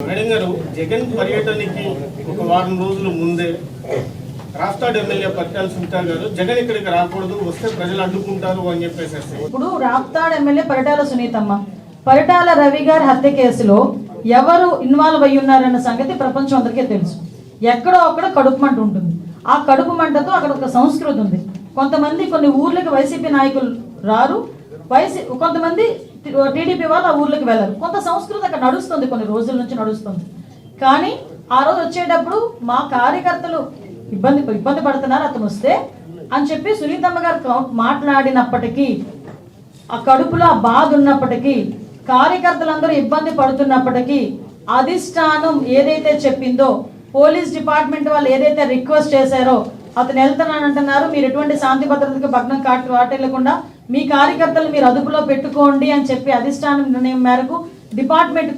Madam గారు జగన్ పర్యటనకి ఒక వారం రోజుల ముందే రాష్ట్రాడు ఎమ్మెల్యే పట్టాల సునీత గారు జగన్ ఇక్కడికి రాకూడదు వస్తే ప్రజలు అడ్డుకుంటారు అని చెప్పేసి ఇప్పుడు రాప్తాడ్ ఎమ్మెల్యే పరిటాల సునీతమ్మ. పరిటాల రవి గారి హత్య కేసులో ఎవరు ఇన్వాల్వ్ అయి ఉన్నారన్న సంగతి ప్రపంచం అందరికీ తెలుసు. ఎక్కడో అక్కడ కడుపు మంట ఉంటుంది. ఆ కడుపు మంటతో అక్కడ ఒక సంస్కృతి ఉంది. కొంతమంది కొన్ని ఊర్లకు వైసీపీ నాయకులు రారు. వైసీ కొంతమంది టీడీపీ వాళ్ళు ఆ ఊర్లోకి వెళ్ళరు. కొంత సంస్కృతి అక్కడ నడుస్తుంది కొన్ని రోజుల నుంచి నడుస్తుంది. కానీ ఆ రోజు వచ్చేటప్పుడు మా కార్యకర్తలు ఇబ్బంది ఇబ్బంది పడుతున్నారు అతను వస్తే అని చెప్పి సునీతమ్మ గారు మాట్లాడినప్పటికీ ఆ కడుపులో ఆ బాధ ఉన్నప్పటికీ కార్యకర్తలందరూ ఇబ్బంది పడుతున్నప్పటికీ అధిష్టానం ఏదైతే చెప్పిందో పోలీస్ డిపార్ట్మెంట్ వాళ్ళు ఏదైతే రిక్వెస్ట్ చేశారో అతను వెళ్తున్నానంటున్నారు మీరు ఎటువంటి శాంతి భద్రతకు భగ్నం కాటు వాటిల్లకుండా మీ కార్యకర్తలు మీరు అదుపులో పెట్టుకోండి అని చెప్పి అధిష్టానం నిర్ణయం మేరకు డిపార్ట్మెంట్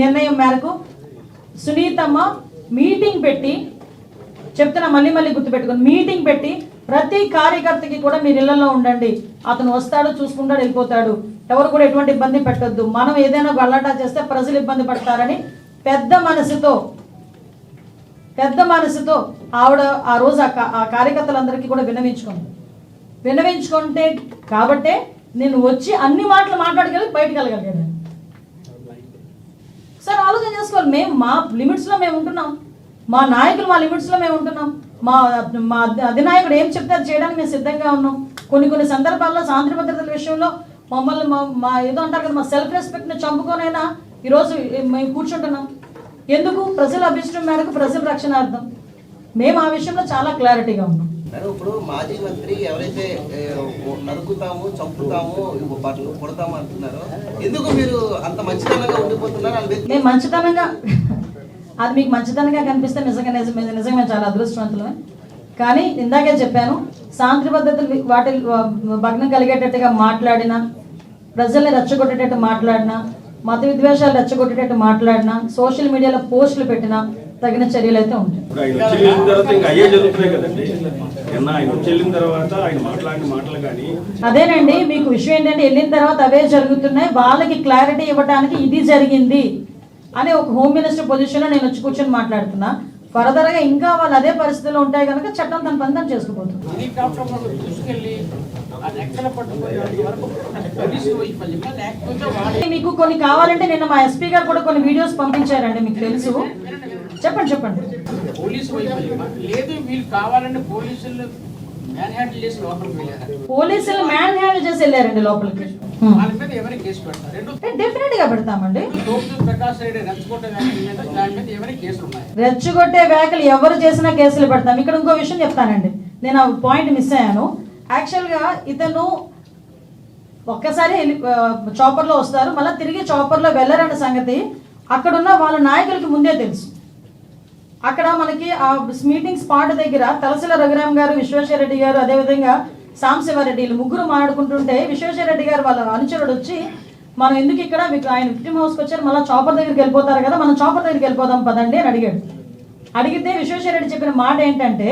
నిర్ణయం మేరకు సునీతమ్మ మీటింగ్ పెట్టి చెప్తున్నా మళ్ళీ మళ్ళీ గుర్తుపెట్టుకుని మీటింగ్ పెట్టి ప్రతి కార్యకర్తకి కూడా మీరు ఇళ్ళలో ఉండండి. అతను వస్తాడు చూసుకుంటాడు వెళ్ళిపోతాడు. ఎవరు కూడా ఎటువంటి ఇబ్బంది పెట్టొద్దు. మనం ఏదైనా గల్లటా చేస్తే ప్రజలు ఇబ్బంది పడతారని పెద్ద మనసుతో పెద్ద మనసుతో ఆవిడ ఆ రోజు ఆ కా- ఆ కార్యకర్తలందరికీ కూడా విన్నవించుకుంది. వినవించుకుంటే కాబట్టే నేను వచ్చి అన్ని మాటలు మాట్లాడగలిగి బయటకు వెళ్ళగలిగాను సార్ ఆలోచన చేసుకోవాలి. మేము మా లిమిట్స్లో మేము ఉంటున్నాం. మా నాయకులు మా లిమిట్స్లో మేము ఉంటున్నాం. మా మా అధినాయకుడు ఏం చెప్తే అది చేయడానికి మేము సిద్ధంగా ఉన్నాం. కొన్ని కొన్ని సందర్భాల్లో శాంతి భద్రతల విషయంలో మమ్మల్ని మా మా ఏదో అంటారు కదా మా సెల్ఫ్ రెస్పెక్ట్ని చంపుకోనైనా ఈరోజు మేము కూర్చుంటున్నాం. ఎందుకు? ప్రజల అభిష్టం మేరకు ప్రజల రక్షణార్థం. మేము ఆ విషయంలో చాలా క్లారిటీగా ఉన్నాం. మేడం ఇప్పుడు మాజీ మంత్రి ఎవరైతే నరుకుతాము చంపుతాము బట్టలు కొడతాము అంటున్నారో ఎందుకు మీరు అంత మంచితనంగా ఉండిపోతున్నారు? అని మేము మంచితనంగా అది మీకు మంచితనంగా కనిపిస్తే నిజంగా నిజ- నిజంగా చాలా అదృష్టవంతులమే. కానీ ఇందాకే చెప్పాను శాంతి పద్ధతులు వాటి భగ్నం కలిగేటట్టుగా మాట్లాడినా ప్రజల్ని రెచ్చగొట్టేటట్టు మాట్లాడినా మత విద్వేషాలు రెచ్చగొట్టేటట్టు మాట్లాడినా సోషల్ మీడియాలో పోస్టులు పెట్టినా తగిన చర్యలు అయితే ఉంటాయి. అదేనండి మీకు విషయం ఏంటంటే వెళ్ళిన తర్వాత అవే జరుగుతున్నాయి. వాళ్ళకి క్లారిటీ ఇవ్వడానికి ఇది జరిగింది అని ఒక హోమ్ మినిస్టర్ పొజిషన్లో నేను వచ్చి కూర్చొని మాట్లాడుతున్నా. ఫర్దర్గా ఇంకా వాళ్ళు అదే పరిస్థితిలో ఉంటాయి కనుక చట్టం తన పని తను చేసుకుపోతుంది. మీకు కొన్ని కావాలంటే నిన్న మా ఎస్పీ గారు కూడా కొన్ని వీడియోస్ పంపించారండి మీకు తెలుసు. చెప్పండి చెప్పండి. పోలీసు లేదు వీళ్ళు కావాలంటే పోలీసులు మ్యాన్ హ్యాండిల్ చేసి లోపలికి వెళ్ళారు? పోలీసులు మ్యాన్ హ్యాండిల్ చేసి వెళ్ళారండి లోపలికి. వాళ్ళ మీద ఎవరికి కేసు పెడతారు? డెఫినెట్గా పెడతామండి. తోపుతూ ప్రకాష్ రెడ్డి రెచ్చగొట్ట వ్యాఖ్యల మీద దాని మీద ఎవరికి కేసులు ఉన్నాయి? రెచ్చగొట్టే వ్యాఖ్యలు ఎవరు చేసినా కేసులు పెడతాం ఇక్కడ ఇంకో విషయం చెప్తానండి. నేను ఆ పాయింట్ మిస్ అయ్యాను. యాక్చువల్గా ఇతను ఒక్కసారి చాపర్లో వస్తారు. మళ్ళీ తిరిగి చాపర్లో వెళ్ళరన్న సంగతి అక్కడున్న వాళ్ళ నాయకులకి ముందే తెలుసు. అక్కడ మనకి ఆ మీటింగ్ స్పాట్ దగ్గర తలసిల రఘురామ్ గారు విశ్వేశ్వరరెడ్డి గారు అదేవిధంగా సాంశివారెడ్డి వీళ్ళు ముగ్గురు మాట్లాడుకుంటుంటే విశ్వేశ్వరరెడ్డి గారు వాళ్ళ అనుచరుడు వచ్చి మనం ఎందుకు ఇక్కడ? మీకు ఆయన విక్టిమ్ హౌస్కి వచ్చారు మళ్ళీ చాపర్ దగ్గరికి వెళ్ళిపోతారు కదా మనం చాపర్ దగ్గరికి వెళ్ళిపోదాం పదండి అని అడిగాడు. అడిగితే విశ్వేశ్వరరెడ్డి చెప్పిన మాట ఏంటంటే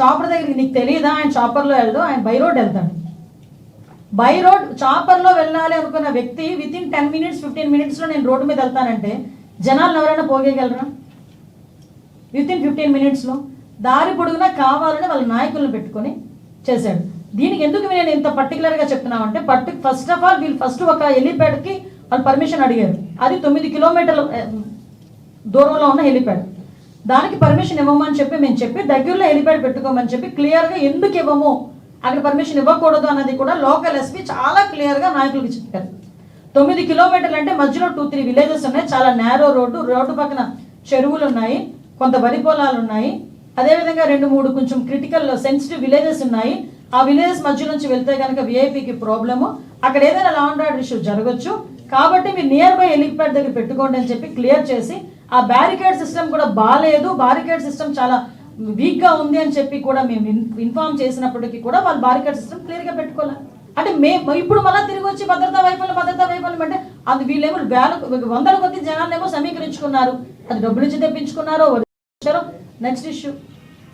చాపర్ దగ్గరికి నీకు తెలియదా ఆయన చాపర్లో వెళ్దు ఆయన బై రోడ్ వెళ్తాడు. బై రోడ్ చాపర్లో వెళ్ళాలి అనుకున్న వ్యక్తి within ten minutes fifteen మినిట్స్లో నేను రోడ్డు మీద వెళ్తానంటే జనాలను ఎవరైనా పోగేయగలరా? విత్ ఇన్ ఫిఫ్టీన్ మినిట్స్లో దారి పొడుగునా కావాలని వాళ్ళ నాయకులను పెట్టుకొని చేశాడు. దీనికి ఎందుకు నేను ఇంత పర్టికులర్గా చెప్తున్నామంటే పర్టి ఫస్ట్ ఆఫ్ ఆల్ వీళ్ళు ఫస్ట్ ఒక హెలిప్యాడ్కి వాళ్ళు పర్మిషన్ అడిగారు. అది తొమ్మిది కిలోమీటర్ల దూరంలో ఉన్న హెలిప్యాడ్ దానికి పర్మిషన్ ఇవ్వమని చెప్పి మేము చెప్పి దగ్గరలో హెలిప్యాడ్ పెట్టుకోమని చెప్పి క్లియర్గా ఎందుకు ఇవ్వము? అక్కడ పర్మిషన్ ఇవ్వకూడదు అన్నది కూడా లోకల్ ఎస్పీ చాలా క్లియర్గా నాయకులకు చెప్పారు. తొమ్మిది కిలోమీటర్లు అంటే మధ్యలో టూ త్రీ విలేజెస్ ఉన్నాయి. చాలా నేరో రోడ్డు రోడ్డు పక్కన చెరువులు ఉన్నాయి. కొంత వరి పొలాలు ఉన్నాయి. అదేవిధంగా రెండు మూడు కొంచెం క్రిటికల్ సెన్సిటివ్ విలేజెస్ ఉన్నాయి. ఆ విలేజెస్ మధ్య నుంచి వెళ్తే కనుక విఐపికి ప్రాబ్లము అక్కడ ఏదైనా లా అండ్ ఆర్డర్ ఇష్యూ జరగచ్చు. కాబట్టి మీరు నియర్ బై హెలిప్యాడ్ దగ్గర పెట్టుకోండి అని చెప్పి క్లియర్ చేసి ఆ బ్యారికేడ్ సిస్టమ్ కూడా బాగాలేదు బ్యారికేడ్ సిస్టమ్ చాలా వీక్గా ఉంది అని చెప్పి కూడా మేము ఇన్ఫార్మ్ చేసినప్పటికీ కూడా వాళ్ళు బారికేడ్ సిస్టమ్ క్లియర్గా పెట్టుకోవాలి అంటే మే ఇప్పుడు మళ్ళీ తిరిగి వచ్చి భద్రతా వైఫల్యం భద్రతా వైఫల్యం అంటే అది వీళ్ళేమో వేల వందల కొద్ది జనాలనేమో సమీకరించుకున్నారు. అది డబ్బులు ఇచ్చి తెప్పించుకున్నారో వచ్చారో నెక్స్ట్ ఇష్యూ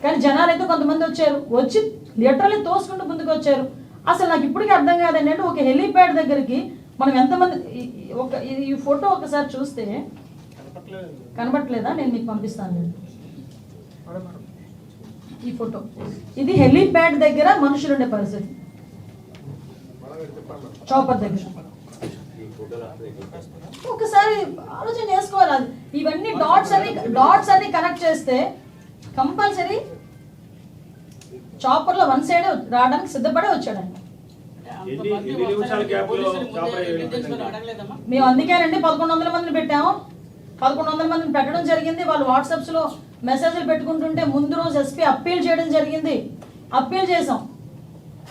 కానీ జనాలు అయితే కొంతమంది వచ్చారు. వచ్చి లిటరల్లీ తోసుకుంటూ ముందుకు వచ్చారు అసలు నాకు ఇప్పటికీ అర్థం కాదు ఏంటంటే ఒక హెలీప్యాడ్ దగ్గరికి మనం ఎంతమంది ఒక ఈ ఫోటో ఒకసారి చూస్తే కనబట్లేదా నేను మీకు పంపిస్తాను. నేను. ఈ ఫోటో. ఇది హెలీప్యాడ్ దగ్గర మనుషులు ఉండే పరిస్థితి చాపర్ దగ్గర. ఒకసారి ఆలోచన చేసుకోవాలి అది. ఇవన్నీ డాట్స్ అన్ని డాట్స్ అన్ని కనెక్ట్ చేస్తే కంపల్సరీ చాపర్లో వన్ సైడ్ రావడానికి సిద్ధపడే వచ్చాడు ఆయన ఎన్ని- ఎన్ని నిమిషాల gap లో చాపర్ అడగలేదమ్మా? మేము అందుకేనండి పదకొండు వందల మందిని పెట్టాము. పదకొండు వందల మందిని పెట్టడం జరిగింది. వాళ్ళు వాట్సాప్స్లో మెసేజ్లు పెట్టుకుంటుంటే ముందు రోజు ఎస్పీ అప్పీల్ చేయడం జరిగింది. అప్పీల్ చేసాం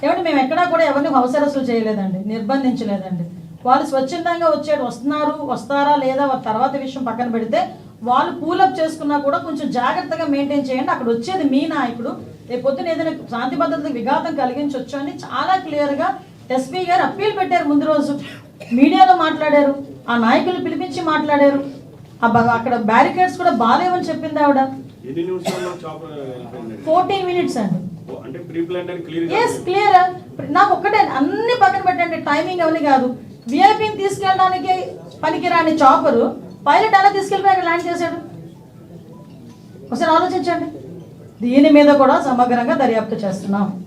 ఏమంటే మేము ఎక్కడా కూడా ఎవరిని అరెస్టులు చేయలేదండి నిర్బంధించలేదండి. వాళ్ళు స్వచ్ఛందంగా వచ్చాడు వస్తున్నారు వస్తారా లేదా వారి తర్వాత విషయం పక్కన పెడితే వాళ్ళు పూలప్ చేసుకున్నా కూడా కొంచెం జాగ్రత్తగా మెయింటైన్ చేయండి. అక్కడ వచ్చేది మీ నాయకుడు. రేపు పొద్దున ఏదైనా శాంతి భద్రతకు విఘాతం కలిగించవచ్చు అని చాలా క్లియర్గా ఎస్పీ గారు అప్పీల్ పెట్టారు ముందు రోజు. మీడియాలో మాట్లాడారు ఆ నాయకులు పిలిపించి మాట్లాడారు. అక్కడ బ్యారికేడ్స్ కూడా బాగాలేవని చెప్పింది ఆవిడ? ఫోర్టీన్ మినిట్స్ అండి. ఎస్ క్లియర్ నాకు ఒక్కటే అన్ని పక్కన పెట్టండి. టైమింగ్ అవన్నీ కాదు. విఐపిని తీసుకెళ్ళడానికి పనికిరాని చాపరు పైలట్ ఎలా తీసుకెళ్ళిపోయి ల్యాండ్ చేశాడు? ఒకసారి ఆలోచించండి. దీని మీద కూడా సమగ్రంగా దర్యాప్తు చేస్తున్నాం.